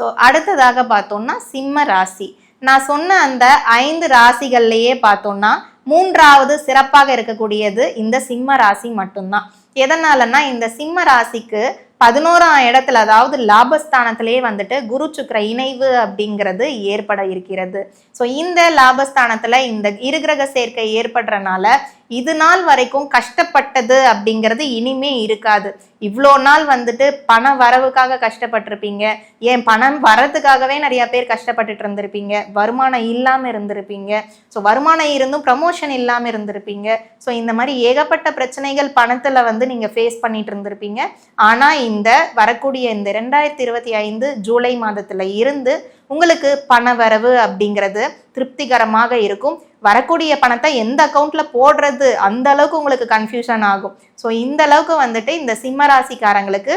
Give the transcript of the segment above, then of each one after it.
So அடுத்ததாக பார்த்தோம்னா சிம்ம ராசி. நான் சொன்ன அந்த ஐந்து ராசிகள்லையே பார்த்தோம்னா மூன்றாவது சிறப்பாக இருக்கக்கூடியது இந்த சிம்ம ராசி மட்டும்தான். எதனாலன்னா இந்த சிம்ம ராசிக்கு பதினோராம் இடத்துல அதாவது லாபஸ்தானத்திலேயே வந்துட்டு குரு சுக்கிர இணைவு அப்படிங்கிறது ஏற்பட இருக்கிறது. ஸோ இந்த லாபஸ்தானத்தில் இந்த இருகிரக சேர்க்கை ஏற்படுறனால இது நாள் வரைக்கும் கஷ்டப்பட்டது அப்படிங்கிறது இனிமே இருக்காது. இவ்வளோ நாள் வந்துட்டு பண வரவுக்காக கஷ்டப்பட்டிருப்பீங்க. ஏன் பணம் வரதுக்காகவே நிறைய பேர் கஷ்டப்பட்டுட்டு இருந்திருப்பீங்க. வருமானம் இல்லாமல் இருந்திருப்பீங்க. ஸோ வருமானம் இருந்தும் ப்ரமோஷன் இல்லாமல் இருந்திருப்பீங்க. ஸோ இந்த மாதிரி ஏகப்பட்ட பிரச்சனைகள் பணத்தில் வந்து நீங்கள் ஃபேஸ் பண்ணிட்டு இருந்திருப்பீங்க. ஆனால் இந்த வரக்கூடிய இந்த ரெண்டாயிரத்தி இருபத்தி ஐந்து ஜூலை மாதத்தில் இருந்து உங்களுக்கு பண வரவு அப்படிங்கிறது திருப்திகரமாக இருக்கும். வரக்கூடிய பணத்தை எந்த அக்கௌண்ட்ல போடுறது அந்த அளவுக்கு உங்களுக்கு கன்ஃபியூஷன் ஆகும். ஸோ இந்த அளவுக்கு வந்துட்டு இந்த சிம்ம ராசிக்காரங்களுக்கு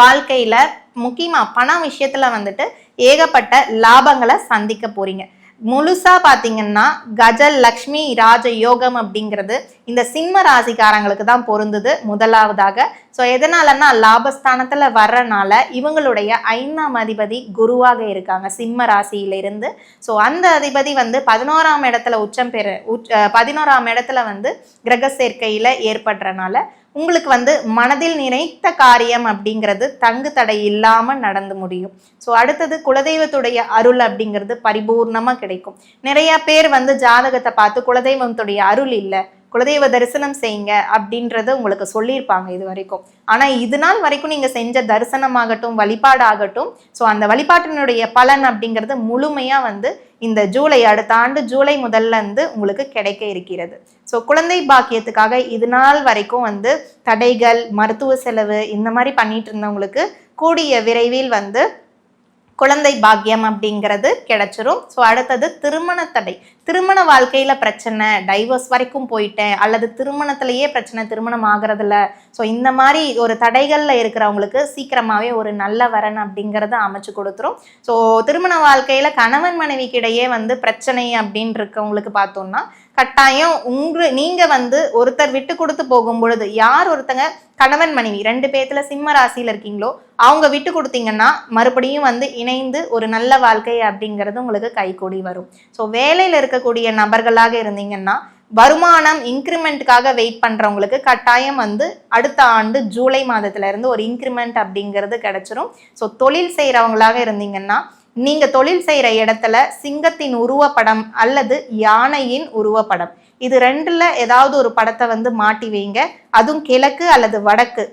வாழ்க்கையில முக்கியமாக பண விஷயத்துல வந்துட்டு ஏகப்பட்ட லாபங்களை சந்திக்க போறீங்க. முழுசாக பார்த்தீங்கன்னா கஜல் லக்ஷ்மி ராஜ யோகம் அப்படிங்கிறது இந்த சிம்ம ராசிக்காரங்களுக்கு தான் பொருந்துது முதலாவதாக. ஸோ எதனாலன்னா லாபஸ்தானத்தில் வர்றனால இவங்களுடைய ஐந்தாம் அதிபதி குருவாக இருக்காங்க சிம்ம ராசியிலிருந்து. ஸோ அந்த அதிபதி வந்து பதினோராம் இடத்துல உச்சம் பெற உச் பதினோராம் இடத்துல வந்து கிரக சேர்க்கையில் ஏற்படுறனால உங்களுக்கு வந்து மனதில் நினைத்த காரியம் அப்படிங்கிறது தங்கு தடை இல்லாமல் நடந்து முடியும். ஸோ அடுத்தது குலதெய்வத்துடைய அருள் அப்படிங்கிறது பரிபூர்ணமாக கிடைக்கும். நிறைய பேர் வந்து ஜாதகத்தை பார்த்து குலதெய்வத்துடைய அருள் இல்லை குலதெய்வ தரிசனம் செய்யுங்க அப்படின்றத உங்களுக்கு சொல்லியிருப்பாங்க இது வரைக்கும். ஆனால் இது நாள் வரைக்கும் நீங்கள் செஞ்ச தரிசனமாகட்டும் வழிபாடாகட்டும் ஸோ அந்த வழிபாட்டினுடைய பலன் அப்படிங்கிறது முழுமையாக வந்து இந்த ஜூலை அடுத்த ஆண்டு ஜூலை முதல்ல இருந்து உங்களுக்கு கிடைக்க இருக்கிறது. ஸோ குழந்தை பாக்கியத்துக்காக இது நாள் வரைக்கும் வந்து தடைகள் மருத்துவ செலவு இந்த மாதிரி பண்ணிட்டு இருந்தவங்களுக்கு கூடிய விரைவில் வந்து குழந்தை பாக்கியம் அப்படிங்கிறது கிடைச்சிரும். ஸோ அடுத்தது திருமண தடை. திருமண வாழ்க்கையில பிரச்சனை டைவர்ஸ் வரைக்கும் போயிட்டேன். அல்லது திருமணத்திலேயே பிரச்சனை திருமணம் ஆகுறதில்ல. ஸோ இந்த மாதிரி ஒரு தடைகளில் இருக்கிறவங்களுக்கு சீக்கிரமாகவே ஒரு நல்ல வரன் அப்படிங்கிறத அமைச்சு கொடுத்துரும். ஸோ திருமண வாழ்க்கையில கணவன் மனைவிக்கிடையே வந்து பிரச்சனை அப்படின்னு இருக்கவங்களுக்கு பார்த்தோம்னா கட்டாயம் உங்க நீங்க வந்து ஒருத்தர் விட்டு கொடுத்து போகும் பொழுது யார் ஒருத்தங்க? கணவன் மனைவி. ரெண்டு பேத்துல சிம்ம ராசியில இருக்கீங்களோ அவங்க விட்டு கொடுத்தீங்கன்னா மறுபடியும் வந்து இணைந்து ஒரு நல்ல வாழ்க்கை அப்படிங்கிறது உங்களுக்கு கைகூடி வரும். ஸோ வேலையில இருக்கக்கூடிய நபர்களாக இருந்தீங்கன்னா வருமானம் இன்க்ரிமெண்ட்டுக்காக வெயிட் பண்ணுறவங்களுக்கு கட்டாயம் வந்து அடுத்த ஆண்டு ஜூலை மாதத்துலேருந்து ஒரு இன்க்ரிமெண்ட் அப்படிங்கிறது கிடச்சிரும். ஸோ தொழில் செய்கிறவங்களாக இருந்தீங்கன்னா நீங்க தொழில் செய்யற இடத்துல சிங்கத்தின் உருவப்படம் அல்லது யானையின் உருவப்படம். இது ரெண்டுல ஏதாவது ஒரு படத்தை வந்து மாட்டி வைங்க. அதுவும் கிழக்கு அல்லது வடக்கு.